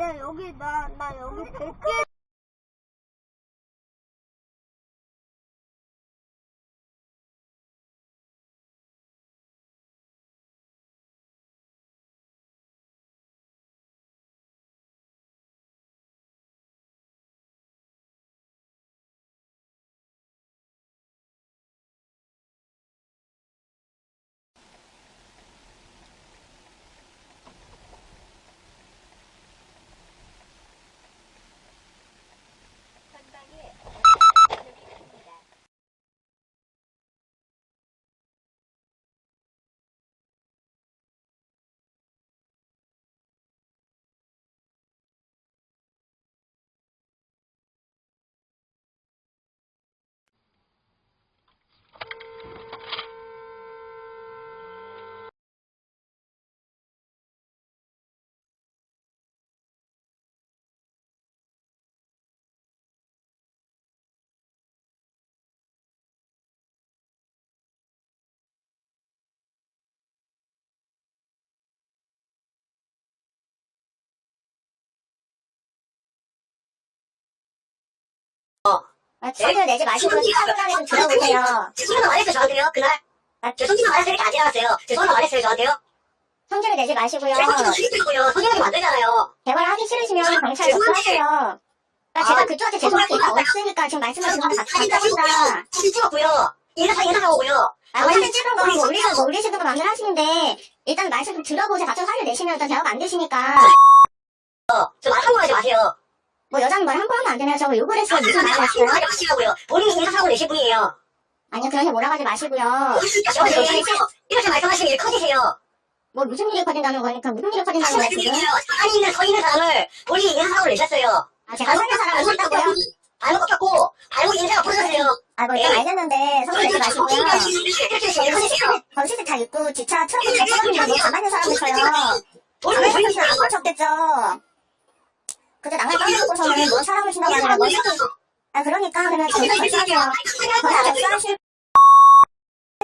야 여기 나 나 여기 100개 아, 소리를 내지 마시고 시간을 좀 들어보세요. 제 손을 말했어요 저한테요. 그날. 아, 제 손님만 말했어요 이렇게 안 지나갔어요. 제 손을 말했어요 저한테요. 성질을 내지 마시고요. 제 손을 죽이고요. 손님하게 만들잖아요. 대화를 하기 싫으시면 경찰 접수하세요. 아, 제가 그쪽한테 죄송할 게 없으니까 지금 말씀하신 사진 같이 찍고 합니다. 사진 찍었고요. 인사 인사하고요. 아, 원래 찍은 거 뭐, 우리가 뭐, 우리 시도 마음대로 하시는데, 일단 말씀 좀 들어보세요. 갑자기 화를 내시면 일단 대화가 안 되시니까. 저말 함부로 하지 마세요 뭐, 여자는 말 함부로 하면 안 되나요? 저거 욕을 했어요. 무슨 말을? 하지 마시라고요 본인이 인사하고 내실 분이에요 아니요, 그런 식으로 몰아가지 마시고요. 정신이 이렇게 말씀하시는 일 커지세요 뭐, 무슨 일이 커진다는 거니까, 무슨 일이 커진다는 거예요, 지금? 사람이 있는 서 있는 사람을 본인이 인사하고 내셨어요 아, 제가 서있는 사람을 쳤다고요? 발목 꺾고 발목 인사가 부러졌어요 아, 뭐, 일단 알겠는데, 성질 내지 마시고요. 이렇게 제일 커지세요 거시트 다 입고, 뒷차 트럭에 다 찍었는데, 뭐, 가만히 사람을 쳐요. 가만히 있으면 안 쳤겠죠. 그때 나갈 떠놓고서는 뭐 사람을 친다고 하니라 뭐 아, 그러니까, 그러면 경찰 접수하세요. 경찰 접수하실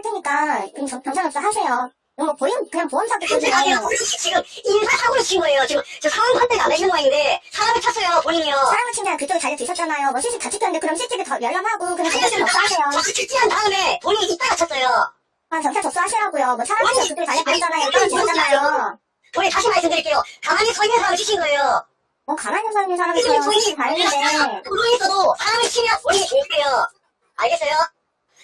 테니까, 그럼 저- 경찰 접수하세요. 이거 뭐 보험, 그냥 보험 사기 근데 아니요, 지금 인사사고를 친 거예요. 지금 저 상황 판단이 안 되시는 모양인데 사람을 쳤어요, 본인이요. 사람을 친다면 그쪽에 자리에 있었잖아요. 뭐 CCTV 다 찍혔는데, 그럼 CCTV 더 열람하고, 그냥 경찰 접수하세요. 저를 채취한 다음에 본인이 이따가 쳤어요. 아, 경찰 접수하시라고요. 뭐 사람을 쳐 그쪽에 자리에 있었잖아요. 이따가 찍었잖아요. 본인 다시 말씀드릴게요. 가만히 서 있는 사람을 치신 거예요. 뭐 가만히 서 있는 사람이 저요. CCTV 다 있는데. 도로에서도 사람을 치면 본인이 죽을게요. 알겠어요?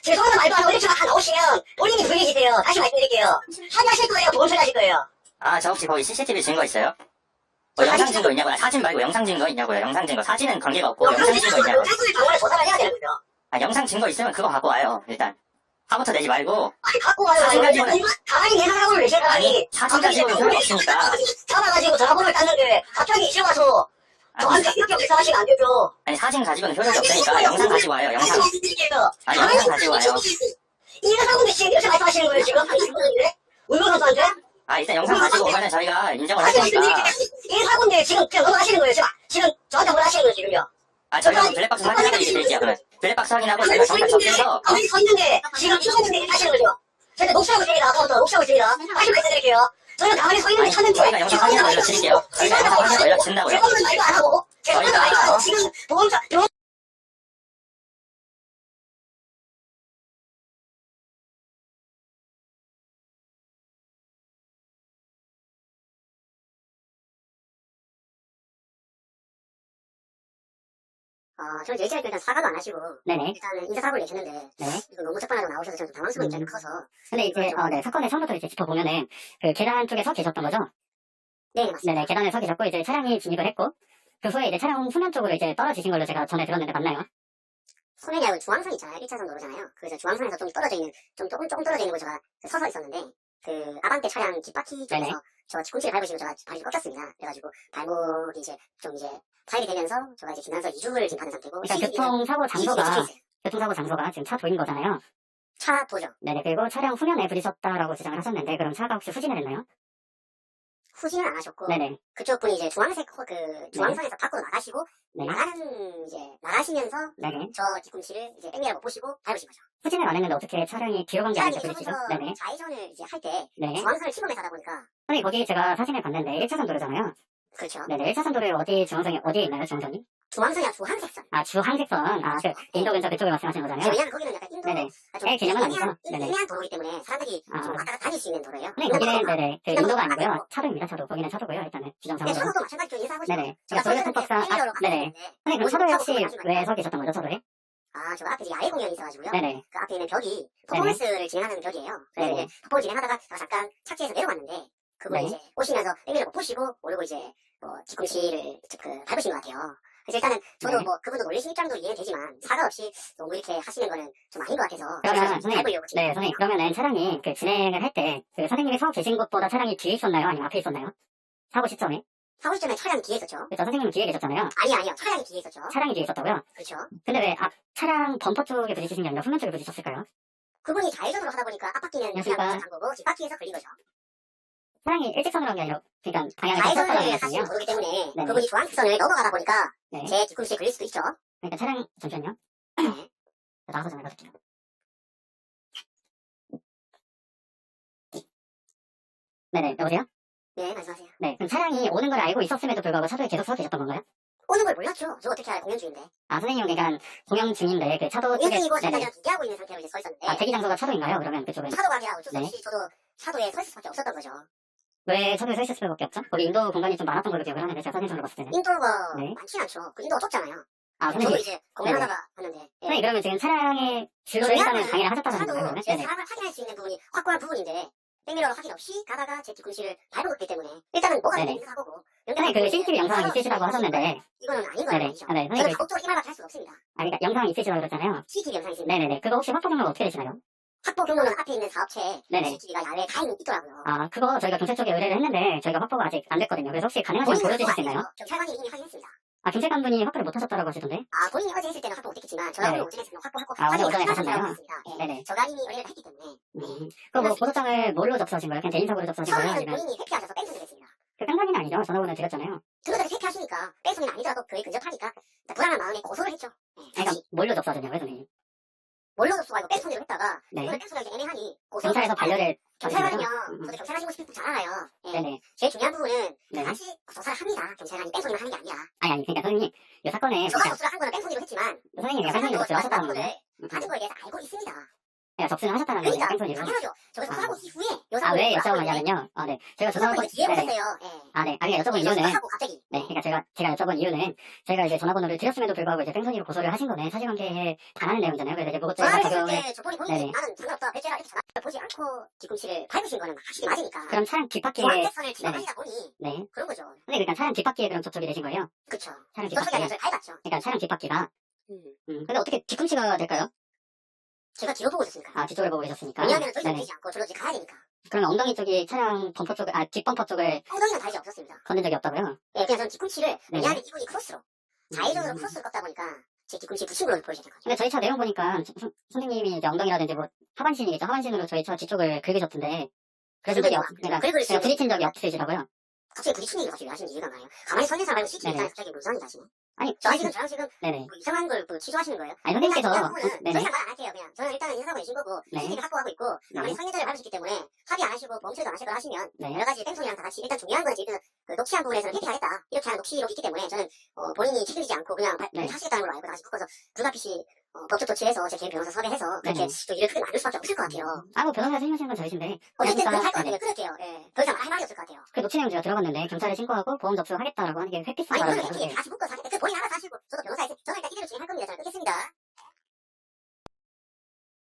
죄송하다 말도 안 하고 일주가 다 나오시면 본인이 불리지세요. 다시 말씀드릴게요. 합의하실 거예요? 보험 처리하실 거예요? 아, 저 혹시 거기 CCTV 증거 있어요? 뭐 영상 증거 있냐고요? 사진 말고 영상 증거 있냐고요? 영상 증거. 사진은 관계가 없고 영상 증거 있냐고요? 조사를 해야 되는. 아, 영상 증거 있으면 그거 갖고 와요. 일단. 화부터 내지 말고. 아니, 갖고 와요. 사진 가지고는- 가만히 내는 사람을 사람이 아니, 사진 가지고는 소용이 없으니까. 잡아가지고 전화번호를 땄는데 갑자기 이제 와서 저한테 이렇게 말씀하시면 안 되죠. 아니, 사진 가지고는 효력이 없으니까 영상 가지고 와요, 영상. 아니, 영상 가지고 와요. 인사사고인데 지금 이렇게 말씀하시는 거예요, 지금? 한 20분인데? 울고 선수한테? 아, 일단 영상 가지고 오면은 저희가 인정을 할 아니, 테니까. 말씀드릴게요. 인사사고인데 지금 그냥 너무 하시는 거예요, 지금. 지금 저한테 뭘 하시는 거예요, 지금요? 아, 그럼 블랙박스 얘기 드릴게요, 그러면. 블랙박스 확인하고 저희가 정말 접수해서. 거기 서 있는데 지금 추천인데 이렇게 하시는 거죠? 저희가 녹취하고 있습니다, 아까부터 녹취하고 있습니다. 다시 말씀드릴게요. 저희는 가만히 서 있는데 아니, 찾는데 저희가 영상 확인하고 연락드릴게요. 저희가 영상 확인하고 연락드린다고요. 죄송한 말도 안 하고 저희가- 말도 안 하고 지금 보험사 어, 저는 때 일단 사과도 안 하시고 네네. 일단은 인사사고를 내셨는데 네. 이거 너무 적반하고 나오셔서 저는 좀 당황스러운 입장이 음. 커서 근데 이제, 어, 네, 사건의 처음부터 이제 짚어보면은, 그 계단 쪽에 서 계셨던 거죠? 네 맞습니다. 네네, 계단에 서 계셨고, 이제 차량이 진입을 했고, 그 후에 이제 차량 후면 쪽으로 이제 떨어지신 걸로 제가 전에 들었는데 맞나요? 소매냐고 중앙선 있잖아요. 1차선 도로잖아요. 그래서 중앙선에서 좀 떨어져 있는, 좀 조금, 조금 떨어져 있는 곳 제가 서서 있었는데, 그, 아반떼 차량 뒷바퀴 쪽에서 네네. 저 뒤꿈치를 밟으시고 제가 발이 꺾였습니다. 그래가지고 발목이 이제 좀 이제 파열이 되면서 제가 이제 진단서 2주를 지금 받은 상태고, 그러니까 교통사고 장소가. 교통사고 장소가 지금 차 도인 거잖아요. 차 도죠. 네네, 그리고 차량 후면에 부딪혔다라고 주장을 하셨는데, 그럼 차가 혹시 후진을 했나요? 후진은 안 하셨고, 네네. 그쪽 분이 이제 중앙색, 호- 그, 중앙선에서 밖으로 나가시고, 네. 나가는, 이제, 나가시면서 네네. 저 뒤꿈치를 이제 백미러 못 보시고 밟으신 거죠. 후진을 안 했는데 어떻게 차량이 뒤로 간게 차량이 아니죠, 부딪히죠? 네네. 좌회전을 이제 할 때, 네. 중앙선을 침범해서 하다 보니까, 선생님, 거기 제가 사진을 봤는데 1차선 도로잖아요. 그렇죠. 네네. 1차 선 도로에 어디 중앙선이, 어디에 있나요, 중앙선이? 중앙선이야 주황색선. 아, 주황색선. 아, 그, 인도 근처 그쪽을 말씀하시는 거잖아요. 왜냐면 거기는 약간 인도 네네. 아, 좀애 개념은 아니죠. 네네. 애매한 도로이기 때문에 사람들이 아. 좀 왔다 갔다 다닐 수 있는 도로예요. 네, 거기는, 네네. 그, 인도가 아니고요. 아니고. 차도입니다, 차도. 거기는 차도고요, 일단은. 네, 지정상으로. 차도도 마찬가지로 인사하고 싶어요. 네네. 그러니까 도로특법상, 일렬로 아, 네네. 선생님, 그 오십 차도에 혹시 왜 서 계셨던 거죠, 차도에? 아, 저 앞에 이제 야외 공연이 있어가지고요. 네네. 그 앞에 있는 벽이 퍼포먼스를 진행하는 벽이에요. 그래서 네네. 이제 퍼포먼스 진행하다가 잠깐 착지해서 내려왔는데 그걸 네. 이제 오시면서 땡기를 못 보시고 모르고 이제 뭐 뒤꿈치를 그 밟으신 것 같아요. 그래서 일단은 저도 네. 뭐 그분도 놀리신 입장도 이해는 되지만 사과 없이 너무 이렇게 하시는 거는 좀 아닌 것 같아서 그러면 선생님, 네, 선생님, 그러면은 차량이 그 진행을 할 때, 그 선생님이 서 계신 곳보다 차량이 뒤에 있었나요? 아니면 앞에 있었나요? 사고 시점에? 사고 시점에 차량이 뒤에 있었죠. 그래서 선생님은 뒤에 계셨잖아요. 아니 아니요 차량이 뒤에 있었죠. 차량이 뒤에 있었다고요? 그렇죠. 근데 왜 앞 차량 범퍼 쪽에 부딪히신 게 아니라 후면 쪽에 부딪혔을까요? 그분이 좌회전으로 하다 보니까 앞바퀴는 그냥 간 거고 뒷바퀴에서 걸린 거죠. 차량이 일직선으로 한게 아니라, 그러니까 방향이 좌회전을 거거든요. 도로기 때문에 네네. 그분이 중앙선을 넘어가다 보니까 네. 제 뒤꿈치에 걸릴 수도 있죠. 그러니까 차량, 잠시만요. 네. 나가서 전화 받을게요. 네네, 여보세요? 네 말씀하세요. 네, 그럼 차량이 오는 걸 알고 있었음에도 불구하고 차도에 계속 서 계셨던 건가요? 오는 걸 몰랐죠. 저 어떻게 알아요? 공연 중인데. 아, 선생님은 그러니까 공영 중인데 그 차도 공연 중이고. 잠깐 기대하고 있는 상태로 이제 서 있었는데 아, 대기 장소가 차도인가요? 그러면 그쪽은? 차도가 아니라 어쩔 수 네. 없이 저도 차도에 서 있을 수밖에 없었던 거죠. 왜 차도에 서 있을 수밖에 없죠? 거기 인도 공간이 좀 많았던 걸로 기억을 하는데, 제가 사진적으로 봤을 때는. 인도가 네. 많진 않죠. 그 인도가 좁잖아요. 아, 저도 선생님. 이제 공연하다가 봤는데. 예. 선생님, 그러면 지금 차량의 진로를 일단은 강의를 하셨다는 차도 건가요? 제 네네. 사람을 확인할 수 있는 부분이 확고한 부분인데 백미러로 확인 없이 가다가 제 뒤꿈치를 밟았기 때문에 일단은 뭐가 네네. 있는 사고고 선생님, 그 CCTV 영상 있으시다고 하셨는데, 이거는 아닌 네네. 거예요. 아니죠. 아, 네, 저는 선생님, 그, 이 말밖에 할 수가 없습니다. 아, 그러니까 영상 있으시다고 그랬잖아요. CCTV 영상이 있습니다. 네네네. 그거 혹시 확보 경로가 어떻게 되시나요? 확보 경로는 앞에 있는 사업체에 네네. CCTV가 야외에 다 있- 있더라고요. 아, 그거 저희가 경찰 쪽에 의뢰를 했는데, 저희가 확보가 아직 안 됐거든요. 그래서 혹시 가능하시면 본인은 보여주실 수 확보 안 있나요? 경찰관이 이미 확인했습니다. 아, 경찰관분이 확보를 못 하셨다고 하시던데? 아, 본인이 어제 했을 때는 확보 못했겠지만, 저는 네네. 오늘 오전에 확보하고, 아, 오늘 오전에 가셨나요? 하셨습니다. 예. 네네. 저간님이 의뢰를 했기 때문에, 음. 그럼 뭐, 고소장을 뭘로 접수하신 거예요? 그냥 개인적으로 접수하신 거예요? 처음에는 아니면? 본인이 회피하셔서 뺑소니를 했습니다. 그 뺑소니는 아니죠. 전화번호 드렸잖아요. 그거를 회피하시니까, 뺑소니는 아니더라도 그에 근접하니까, 불안한 마음에 고소를 했죠. 예. 그러니까, 다시. 뭘로 접수하셨냐고요, 선생님? 접수가 아니고 뺑소니를 했다가, 네. 이걸 뺑소니가 이제 애매하니, 경찰에서 반려를 거죠? 경찰관이요. 음. 저도 경찰 하시고 싶은 거잘 알아요. 예. 네네. 제일 중요한 부분은, 네. 같이 조사를 합니다. 경찰관이 뺑소니만 하는 게 아니라. 아니, 아니, 그러니까 선생님, 이 사건에, 저가 접수를 한 거는 뺑소니로 했지만, 선생님이 뺑소니로 접수를 하셨다는? 거를 받은 거에 대해서 알고 있습니다. 그러니까 접수를 하셨다는 거예요, 그러니까. 당연하죠. 조사하고 이후에, 아, 여성분이 왜 나왔거든요. 여쭤보냐면요. 아, 네. 제가 저도 전화번, 뒤에 네네. 오셨어요. 예. 아, 네. 아니, 여쭤본 이유는, 하고 갑자기. 네, 그러니까 제가 제가 여쭤본 이유는 제가 이제 전화번호를 드렸음에도 불구하고 이제 뺑소니로 고소를 하신 거는 사실관계에 반하는 내용이잖아요. 그래서 이제 무고죄가 때 저번에 본인이. 나는 상관없다. 배째라 이렇게 보지 않고 뒤꿈치를 밟으신 거는 확실히 맞으니까. 그럼 차량 뒷바퀴에 중앙대선을 지나가시다 보니 네, 그런 거죠. 근데 그러니까 차량 뒷바퀴에 그럼 접촉이 되신 거예요? 그쵸. 차량 뒷바퀴에. 그러니까 차량 뒷바퀴가 음. 음, 근데 어떻게 뒤꿈치가 될까요? 제가 뒤로 보고 있었으니까. 아 뒤쪽을 보고 계셨으니까 왜냐하면 더 이상 네네. 되지 않고 저로 이제 가야 되니까. 그러면 엉덩이 쪽이 차량 범퍼 쪽을 아 뒷범퍼 쪽을 엉덩이는 다르지 없었습니다. 건든 적이 없다고요? 예, 그냥 저는 뒤꿈치를 네. 왜냐하면 이분이 크로스로 음. 크로스를 껐다 보니까 제 뒤꿈치 붙인 걸로 보여지는 거죠. 근데 저희 차 내용 보니까 선- 선생님이 이제 엉덩이라든지 뭐 하반신이겠죠 하반신으로 저희 차 뒤쪽을 긁으셨던데 그래서 적이 없, 그러니까 긁을 수 제가 부딪힌 적이 없으시다고요? 갑자기 부딪히는 얘기를 갑자기 왜 하시는 이유가 뭐예요? 가만히 서 있는 사람이 시키는 네네. 갑자기 무상이 가시네. 아니 저랑 지금 저랑 지금 네네 뭐 이상한 걸또 취소하시는 거예요? 아니 선생님께서 어, 그 네네 이상 말안 할게요. 그냥 저는 일단은 인사고 내신 거고 네. CCTV 확보하고 있고 네. 성인자를 밟으셨기 때문에 합의 안 하시고 멈추도 안 하실 걸 하시면 네. 여러 가지 뺑소니랑 다 같이 일단 중요한 건 지금 그 녹취한 부분에서는 회피하겠다 이렇게 하는 녹취록이 있기 때문에 저는 어, 본인이 책임지지 않고 그냥 발- 네. 하시겠다는 걸로 알고 다시 바꿔서 불가피시 어, 법적 조치해서 제 개인 변호사 섭외해서 그렇게 네네. 또 일을 크게 만들 수밖에 없을 것 같아요. 아 뭐 변호사 생각하시는 건 저희신데 어쨌든 그러니까 그할 것 네네. 같아요. 그럴게요. 예. 더 이상 할 말이 없을 것 같아요. 그 녹취 내용 제가 들어봤는데 경찰에 신고하고 보험 접수하겠다라고 하는 게 아니 회피성이라는 그건 거예요. 이렇게 같이 묶어 사실 그 본인 알아서 하시고 저도 변호사 있으니 저는 일단 이대로 진행할 겁니다. 저는 끄겠습니다.